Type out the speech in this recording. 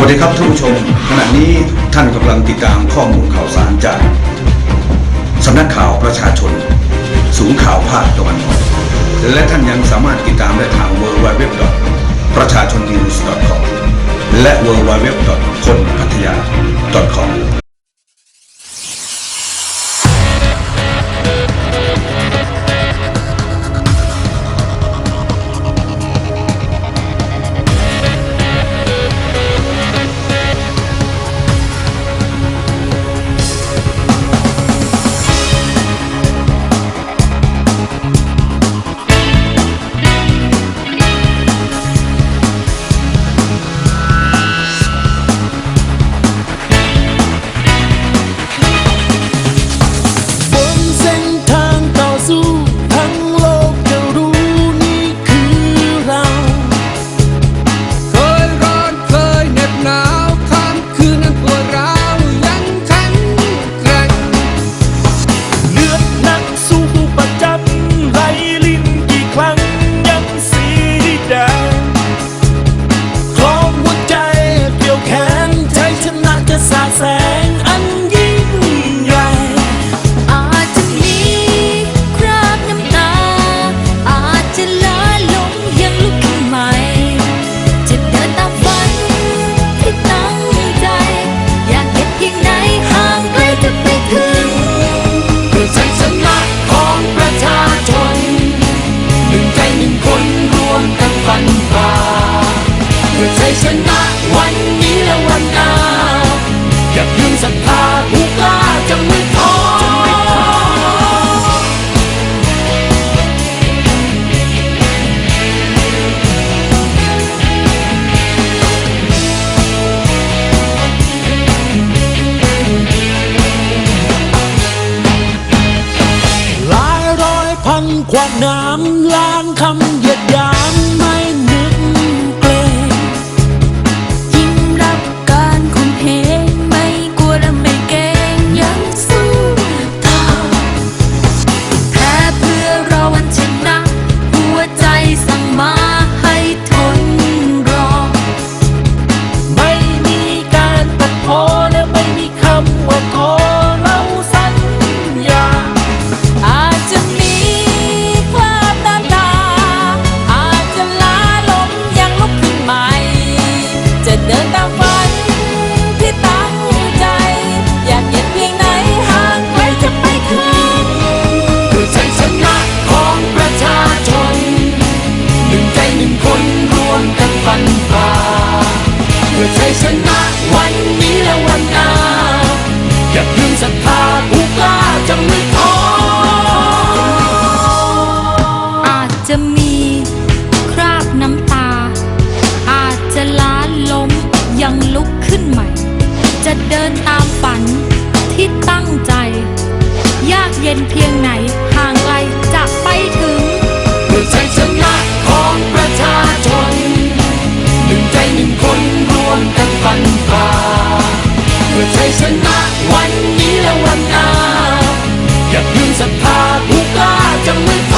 วัสดีครับท่านผู้ชม ขณะนี้ท่านกำลังติดตามข้อมูลข่าวสารจากสำนักข่าวประชาชน ศูนย์ข่าวภาคตะวันออกและท่านยังสามารถติดตามได้ทาง w w w ประชาชน news com และ w w w คนพัทยา .com ชัยชนะวันนี้และวันหน้าอย่าเพิ่งศรัทธาผู้กล้าจะไม่ท้อหลายร้อยพันขวากน้ำล้างคำ We're chasing that นวันนี้และวันหน้าอย่าเพิ่งศรัทธาผู้กล้าจะไม่ท้อ